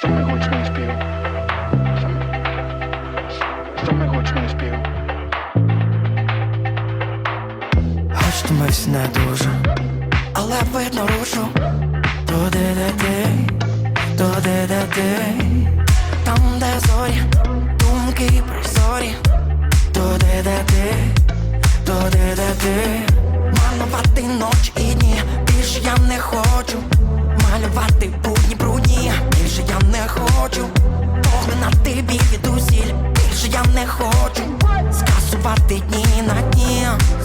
Самий гучний спів. Самий гучний спів. Хоч тимось не дуже, але видно рушу Туди, де туди, де Там, де зорі, думки прозорі. Туди, де туди, де ти. Малювати ночі і дні, більше я не хочу. Малювати будні брудні, більше я не